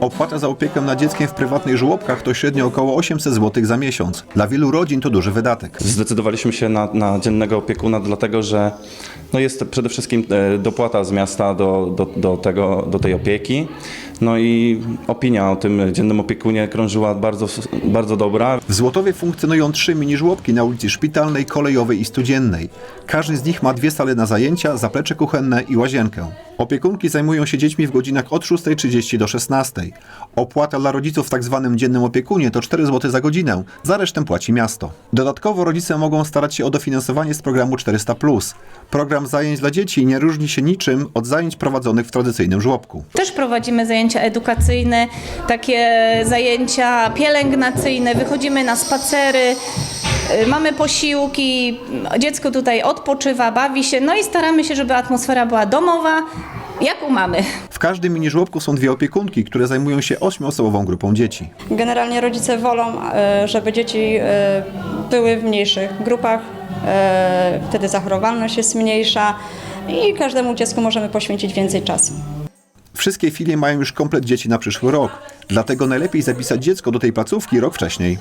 Opłata za opiekę nad dzieckiem w prywatnych żłobkach to średnio około 800 zł za miesiąc. Dla wielu rodzin to duży wydatek. Zdecydowaliśmy się na, na dziennego opiekuna, dlatego że no jest przede wszystkim e, dopłata z miasta do, do, do, tego, do tej opieki. No i opinia o tym dziennym opiekunie krążyła bardzo, bardzo dobra. W Złotowie funkcjonują trzy mini żłobki na ulicy Szpitalnej, Kolejowej i Studziennej. Każdy z nich ma dwie sale na zajęcia, zaplecze kuchenne i łazienkę. Opiekunki zajmują się dziećmi w godzinach od 6.30 do 16.00. Opłata dla rodziców w tak zwanym dziennym opiekunie to 4 zł za godzinę, za resztę płaci miasto. Dodatkowo rodzice mogą starać się o dofinansowanie z programu 400+. Program zajęć dla dzieci nie różni się niczym od zajęć prowadzonych w tradycyjnym żłobku. Też prowadzimy zajęcia edukacyjne, takie zajęcia pielęgnacyjne, wychodzimy na spacery, y, mamy posiłki, dziecko tutaj odpoczywa, bawi się, no i staramy się, żeby atmosfera była domowa, jak u mamy. W każdym mini żłobku są dwie opiekunki, które zajmują się ośmioosobową grupą dzieci. Generalnie rodzice wolą, e, żeby dzieci e, były w mniejszych grupach, wtedy zachorowalność jest mniejsza i każdemu dziecku możemy poświęcić więcej czasu. Wszystkie filie mają już komplet dzieci na przyszły rok, dlatego najlepiej zapisać dziecko do tej placówki rok wcześniej.